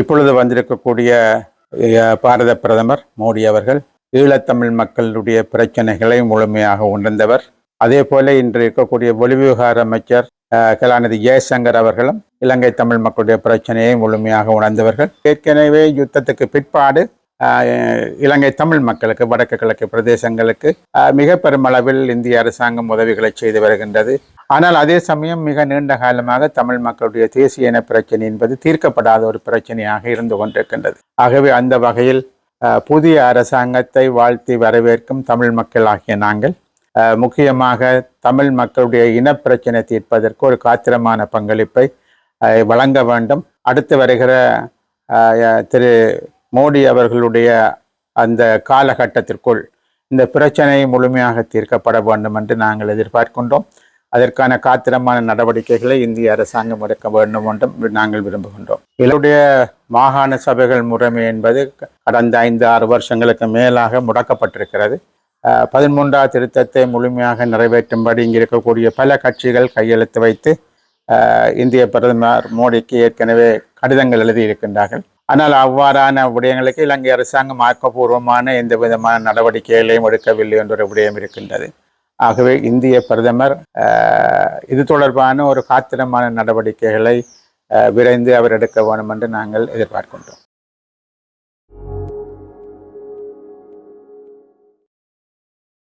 இப்பொழுது வந்திருக்கக்கூடிய பாரத பிரதமர் மோடி அவர்கள் ஈழத்தமிழ் மக்களுடைய பிரச்சனைகளை முழுமையாக உணர்ந்தவர். அதே போல இன்று இருக்கக்கூடிய வெளிவிவகார அமைச்சர் கலாநிதி ஜெயசங்கர் அவர்களும் இலங்கை தமிழ் மக்களுடைய பிரச்சனையை முழுமையாக உணர்ந்தவர்கள். ஏற்கனவே யுத்தத்துக்கு பிற்பாடு இலங்கை தமிழ் மக்களுக்கு வடக்கு கிழக்கு பிரதேசங்களுக்கு மிக பெருமளவில் இந்திய அரசாங்கம் உதவிகளை செய்து வருகின்றது. ஆனால் அதே சமயம் மிக நீண்ட காலமாக தமிழ் மக்களுடைய தேசிய இன பிரச்சனை என்பது தீர்க்கப்படாத ஒரு பிரச்சனையாக இருந்து கொண்டிருக்கின்றது. ஆகவே அந்த வகையில் புதிய அரசாங்கத்தை வாழ்த்தி வரவேற்கும் தமிழ் மக்கள் ஆகிய நாங்கள் முக்கியமாக தமிழ் மக்களுடைய இனப்பிரச்சனை தீர்ப்பதற்கு ஒரு காத்திரமான பங்களிப்பை வழங்க வேண்டும். அடுத்து வருகிற திரு மோடி அவர்களுடைய அந்த காலகட்டத்திற்குள் இந்த பிரச்சனை முழுமையாக தீர்க்கப்பட வேண்டும் என்று நாங்கள் எதிர்பார்க்கின்றோம். அதற்கான காத்திரமான நடவடிக்கைகளை இந்திய அரசாங்கம் எடுக்க வேண்டும் என்றும் நாங்கள் விரும்புகின்றோம். இதனுடைய மாகாண சபைகள் முறைமை என்பது கடந்த ஐந்து ஆறு வருஷங்களுக்கு மேலாக முடக்கப்பட்டிருக்கிறது. அஹ், பதிமூன்றாவது திருத்தத்தை முழுமையாக நிறைவேற்றும்படி இங்கே இருக்கக்கூடிய பல கட்சிகள் கையெழுத்து வைத்து இந்திய பிரதமர் மோடிக்கு ஏற்கனவே கடிதங்கள் எழுதியிருக்கின்றார்கள். ஆனால் அவ்வாறான விடயங்களுக்கு இலங்கை அரசாங்கம் ஆக்கப்பூர்வமான எந்த விதமான நடவடிக்கைகளையும் எடுக்கவில்லை என்ற ஒரு விடயம் இருக்கின்றது. ஆகவே இந்திய பிரதமர் இது தொடர்பான ஒரு காத்திரமான நடவடிக்கைகளை விரைந்து அவர் எடுக்க வேண்டும் என்று நாங்கள் எதிர்பார்க்கின்றோம்.